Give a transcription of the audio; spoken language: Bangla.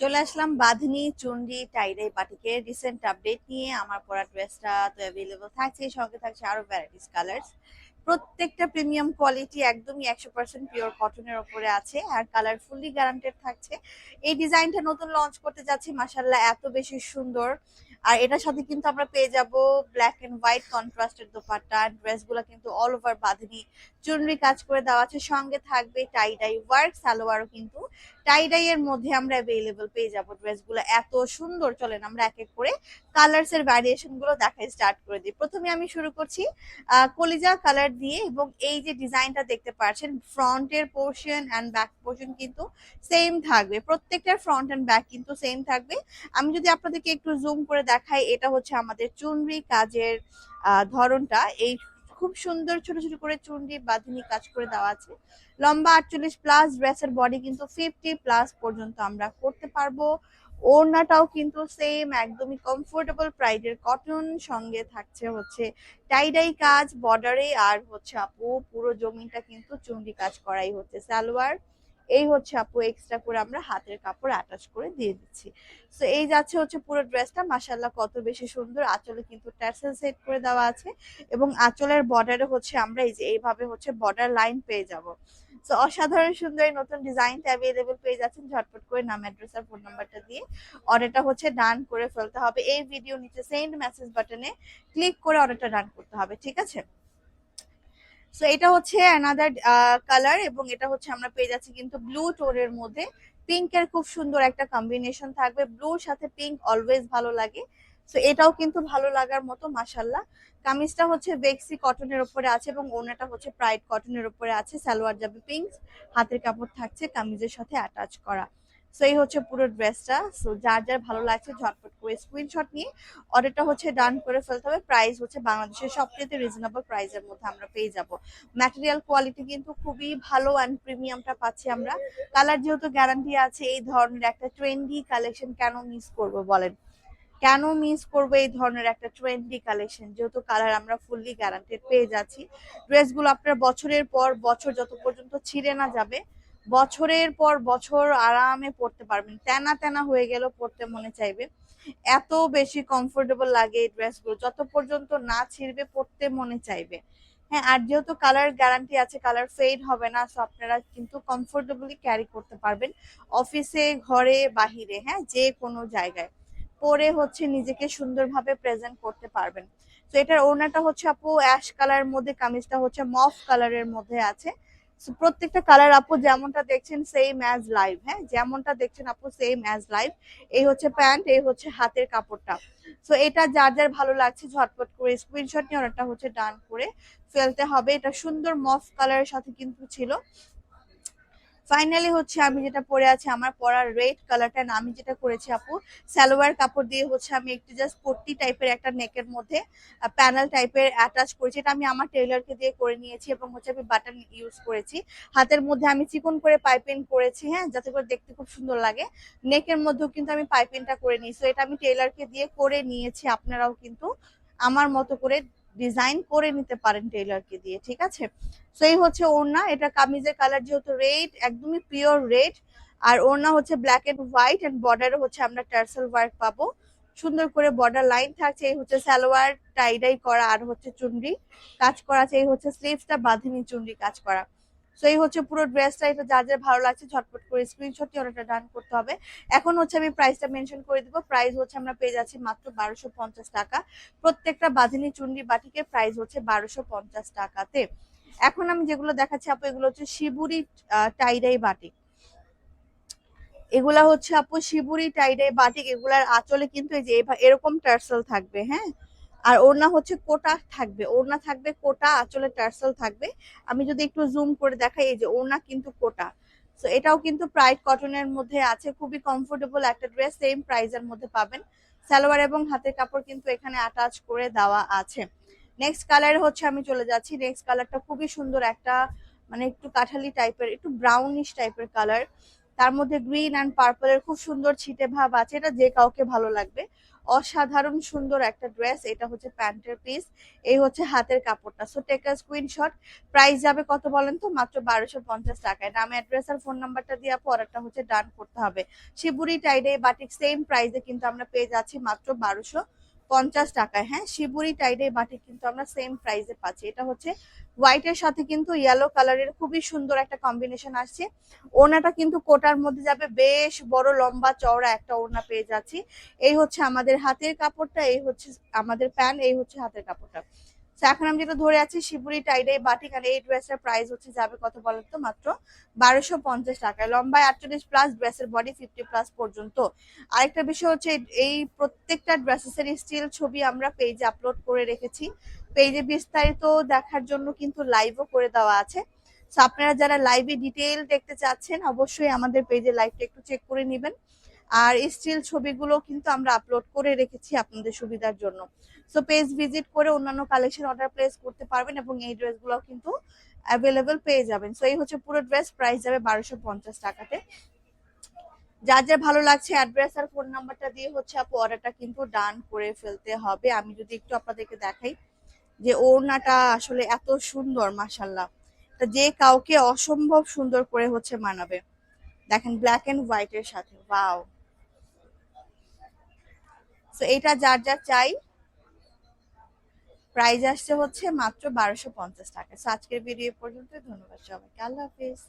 চলে আসলাম বাঁধনি, চুন্ডি টাইডাই পাটিকে রিসেন্ট আপডেট নিয়ে আমার পরা ড্রেসটা তো অ্যাভেলেবল থাকছে, সঙ্গে থাকছে আরও ভ্যারাইটিস কালার্স প্রত্যেকটা প্রিমিয়াম কোয়ালিটি একদমই একশো পার্সেন্ট পিওর কটনের ওপরে আছে আর কালার ফুললি গ্যারান্টেড থাকছে। এই ডিজাইনটা নতুন লঞ্চ করতে যাচ্ছি মাসাল্লাহ এত বেশি সুন্দর। আর এটার সাথে কিন্তু আমরা পেয়ে যাব ব্ল্যাক এন্ড হোয়াইট কন্ট্রাস্টের দোপাট্টা ড্রেসগুলো কিন্তু অল ওভার বাঁধনি। চুনরি কাজ করে দেওয়া আছে, সঙ্গে থাকবে টাই ডাই ওয়ার্ক সালোয়ারও কিন্তু টাই ডাই এর মধ্যে আমরা অ্যাভেলেবল পেয়ে যাব ড্রেসগুলো এত সুন্দর, চলেন আমরা এক এক করে কালার্স এর ভ্যারিয়েশনগুলো দেখাই স্টার্ট করে দিই। প্রথমে আমি শুরু করছি কলিজা কালার দিয়ে এবং এই যে ডিজাইনটা দেখতে পাচ্ছেন ফ্রন্টের পোর্শন অ্যান্ড ব্যাক পোর্শন কিন্তু সেম থাকবে। প্রত্যেকটার ফ্রন্ট অ্যান্ড ব্যাক কিন্তু সেম থাকবে। আমি যদি আপনাদেরকে একটু জুম করে দেখাই, এটা হচ্ছে আমাদের চুনরি কাজের ধরনটা। এই খুব সুন্দর ছোট ছোট করে চুনরি বাঁধনি কাজ করে দেওয়া আছে। লম্বা আটচল্লিশ প্লাস ড্রেসের বডি কিন্তু ফিফটি প্লাস পর্যন্ত আমরা করতে পারব। ওড়নাটাও কিন্তু সেম একদমই কমফোর্টেবল প্রাইডের কটন সঙ্গে থাকছে হচ্ছে টাইডাই কাজ বর্ডারে আর হচ্ছে আপু পুরো জমিটা কিন্তু চুনরি কাজ করাই হচ্ছে। সালোয়ার, এই হচ্ছে আপু এক্সট্রা করে আমরা হাতের কাপড় অ্যাটাচ করে দিয়ে দিচ্ছি। তো এই যাচ্ছে হচ্ছে পুরো ড্রেসটা মাসাল্লাহ কত বেশি সুন্দর। আঁচলে কিন্তু ট্যাসেল সেট করে দেওয়া আছে এবং আঁচলের বর্ডারে হচ্ছে আমরা এই যে এইভাবে হচ্ছে বর্ডার লাইন পেয়ে যাব। তো অসাধারণ সুন্দর নতুন ডিজাইনটা অ্যাভেলেবল পেয়ে যাচ্ছেন। ঝটপট করে নাম অ্যাড্রেস আর ফোন নাম্বারটা দিয়ে অর্ডারটা হচ্ছে ডান করে ফেলতে হবে। এই ভিডিও নিচে সেন্ড মেসেজ বাটনে ক্লিক করে অর্ডারটা ডান করতে হবে, ঠিক আছে? সো এটা হচ্ছে অ্যানাদার কালার এবং এটা হচ্ছে আমরা পেয়ে যাচ্ছি কিন্তু ব্লু টোনের মধ্যে। পিঙ্কের খুব সুন্দর একটা কম্বিনেশন থাকবে। ব্লুর সাথে পিঙ্ক অলওয়েজ ভালো লাগে। সো এটাও কিন্তু ভালো লাগার মতো মাসাল্লাহ কামিজটা হচ্ছে বেক্সি কটনের উপরে আছে এবং ওনাটা হচ্ছে প্রাইড কটনের উপরে আছে। সালোয়ার যাবে পিঙ্ক হাতের কাপড় থাকছে কামিজের সাথে অ্যাটাচ করা। সো এই হচ্ছে পুরো ড্রেসটা। সো যার যার ভালো লাগছে ঝটপট করে স্ক্রিনশট নিয়ে অর্ডারটা হচ্ছে ডান করে ফেলতে হবে। প্রাইস হচ্ছে বাংলাদেশের সবচেয়ে রিজনেবল প্রাইসের মধ্যে আমরা পেয়ে যাব। ম্যাটেরিয়াল কোয়ালিটি কিন্তু খুবই ভালো অ্যান্ড প্রিমিয়ামটা পাচ্ছি আমরা। কালার যেহেতু গ্যারান্টি আছে, এই ধরনের একটা ট্রেন্ডি কালেকশন কেন মিস করব বলেন? কেন মিস করব এই ধরনের একটা ট্রেন্ডি কালেকশন যেহেতু কালার আমরা ফুললি গ্যারান্টেড পেয়ে যাচ্ছি। ড্রেসগুলো আপনার বছরের পর বছর যত পর্যন্ত ছিঁড়ে না যাবে, বছরের পর বছর আরামে পড়তে পারবেন। তেনা তেনা হয়ে গেল পড়তে মনে চাইবে। এত বেশি কমফোর্টেবল লাগে এই ড্রেসগুলো যত পর্যন্ত না ছিঁড়বে, পড়তে মনে চাইবে। হ্যাঁ আর যেহেতু কালার গ্যারান্টি আছে কালার ফেড হবে না সো আপনারা কিন্তু কমফোর্টেবলি ক্যারি করতে পারবেন। অফিসে, ঘরে, বাহিরে হ্যাঁ যে কোনো জায়গায়। পরে হচ্ছে নিজেকে সুন্দরভাবে প্রেজেন্ট করতে পারবেন। তো এটার ওড়নাটা হচ্ছে আপু অ্যাশ কালারের মধ্যে, কামিজটা হচ্ছে মফ কালারের মধ্যে আছে। প্রত্যেকটা কালার আপু যেমনটা দেখছেন সেম অ্যাজ লাইভ হ্যাঁ? যেমনটা দেখছেন আপু সেম অ্যাজ লাইভ এই হচ্ছে প্যান্ট এই হচ্ছে হাতের কাপড়টা। সো এটা যার যার ভালো লাগছে ঝটপট করে স্ক্রিনশট নিয়ে অর্ডারটা হচ্ছে ডান করে ফেলতে হবে। এটা সুন্দর মফ কালারের সাথে কিন্তু ছিল। ফাইনালি হচ্ছে আমি যেটা পরে আছি, আমার পরার রেড কালারটা আমি যেটা করেছি আপু, সালোয়ার কাপড় দিয়ে হচ্ছে আমি একটু জাস্ট পট্টি টাইপের একটা নেকের মধ্যে প্যানেল টাইপের অ্যাটাচ করেছি। এটা আমি আমার টেইলারকে দিয়ে করে নিয়েছি এবং হচ্ছে আমি বাটন ইউজ করেছি। হাতের মধ্যে আমি চিকন করে পাইপিং করেছি হ্যাঁ যাতে করে দেখতে খুব সুন্দর লাগে। নেকের মধ্যেও কিন্তু আমি পাইপিংটা করে নিয়েছি এটা আমি টেইলারকে দিয়ে করে নিয়েছি, আপনারাও কিন্তু আমার মতো করে ডিজাইন করে নিতে পারেন টেইলারকে দিয়ে, ঠিক আছে? সো এই হচ্ছে ওড়না, এটা কামিজের কালার যেহেতু রেড একদমই পিওর রেড আর ওড়না হচ্ছে ব্ল্যাক এন্ড হোয়াইট এন্ড বর্ডারে হচ্ছে আমরা টার্সেল ওয়ার্ক পাবো। সুন্দর করে বর্ডার লাইন থাকছে, এই হচ্ছে সালোয়ার টাইডাই করা, আর হচ্ছে চুনরি কাজ করা আছে, এই হচ্ছে স্লিভসটা বাঁধিনি, চুনরি কাজ করা। সো এই হচ্ছে পুরো ড্রেসটা এটা যার যার ভালো লাগছে ঝটপট করে স্ক্রিনশট অর্ডারটা ডান করতে হবে। এখন হচ্ছে আমি প্রাইসটা মেনশন করে দিব। প্রাইস হচ্ছে আমরা পেয়ে যাচ্ছি মাত্র বারোশো পঞ্চাশ টাকা। প্রত্যেকটা বাঁধনি চুনরি বাটিকের প্রাইস হচ্ছে বারোশো পঞ্চাশ টাকাতে। এখন আমি যেগুলো দেখাচ্ছি আপু, এগুলো হচ্ছে শিবুরি টাইডাই বাটিক এগুলা হচ্ছে আপু, শিবুরি টাইডাই বাটিক এগুলার আঁচলে কিন্তু এই যে এরকম টার্সেল থাকবে হ্যাঁ? আর ওড়না হচ্ছে কোটা থাকবে, ওড়না থাকবে কোটা, আঁচলে টার্সেল থাকবে। আমি যদি একটু জুম করে দেখাই, এই যে ওড়না কিন্তু কোটা। তো এটাও কিন্তু প্রাইড কটনের মধ্যে আছে, খুবই কমফোর্টেবল একটা ড্রেস সেম প্রাইজের মধ্যে পাবেন। সালোয়ার এবং হাতের কাপড় কিন্তু এখানে অ্যাটাচ করে দেওয়া আছে। নেক্সট কালার হচ্ছে, আমি চলে যাচ্ছি। নেক্সট কালারটা খুবই সুন্দর একটা মানে একটু কাঠালি টাইপের একটু ব্রাউনিশ টাইপের কালার তার মধ্যে গ্রিন অ্যান্ড পার্পলের খুব সুন্দর ছিটে ভাব আছে, এটা যে কাউকে ভালো লাগবে। অসাধারণ সুন্দর একটা ড্রেস, এটা হচ্ছে প্যান্টের পিস এই হচ্ছে হাতের কাপড়টা। So take a screenshot price যাবে কত বলেন তো? মাত্র বারোশো পঞ্চাশ টাকায়। নাম অ্যাড্রেস আর ফোন নাম্বারটা দিয়ে আপু অর্ডারটা হচ্ছে ডান করতে হবে। শিবুরি টাইডে বাটিক সেম প্রাইসে কিন্তু আমরা পেয়ে যাচ্ছি মাত্র বারোশো পঞ্চাশ টাকায়। হ্যাঁ শিবুরি টাইডে বাটি কিন্তু আমরা সেম প্রাইসে পাচ্ছি। এটা হচ্ছে হোয়াইটের সাথে কিন্তু ইয়েলো কালারের খুবই সুন্দর একটা কম্বিনেশন আসছে। ওনাটা কিন্তু কোটার মধ্যে যাবে, বেশ বড় লম্বা চওড়া একটা ওনা পেয়ে যাচ্ছি। এই হচ্ছে আমাদের হাতের কাপড়টা, এই হচ্ছে আমাদের প্যান্ট এই হচ্ছে হাতের কাপড়টা। এখন আমি যেটা ধরে আছি শিবুরি টাইডে বাটিক আর এই ড্রেসের প্রাইস হচ্ছে যাবে কত বলেন তো? মাত্র বারোশো পঞ্চাশ টাকায়। লম্বায় আটচল্লিশ প্লাস ড্রেসের বডি ফিফটি প্লাস পর্যন্ত। আরেকটা বিষয় হচ্ছে, এই প্রত্যেকটা ড্রেসেসের স্টিল ছবি আমরা পেজে আপলোড করে রেখেছি। পেজে বিস্তারিত দেখার জন্য কিন্তু লাইভও করে দেওয়া আছে। তো আপনারা যারা লাইভে ডিটেল দেখতে চাচ্ছেন, অবশ্যই আমাদের পেজে লাইভটা একটু চেক করে নেবেন। আর স্টিল ছবিগুলো কিন্তু আমরা আপলোড করে রেখেছি আপনাদের সুবিধার জন্য। সো পেজ ভিজিট করে অন্যান্য কালেকশন অর্ডার প্লেস করতে পারবেন এবং এই ড্রেসগুলো কিন্তু অ্যাভেলেবেল পেয়ে যাবেন। সো এই হচ্ছে পুরো ড্রেস প্রাইস যাবে বারোশো পঞ্চাশ টাকাতে। যার যা ভালো লাগছে অ্যাড্রেস আর ফোন নাম্বারটা দিয়ে হচ্ছে আপু অর্ডারটা কিন্তু ডান করে ফেলতে হবে। আমি যদি একটু আপনাদেরকে দেখাই যে ওড়নাটা আসলে এত সুন্দর মাসাল্লাহ যে কাউকে অসম্ভব সুন্দর করে হচ্ছে মানাবে। দেখেন ব্ল্যাক এন্ড হোয়াইট এর সাথে বাও তো এটা যার যা চাই প্রাইস আসছে হচ্ছে মাত্র বারোশো পঞ্চাশ টাকা। আজকের ভিডিও পর্যন্ত ধন্যবাদ সবাইকে। আল্লাহ হাফিজ।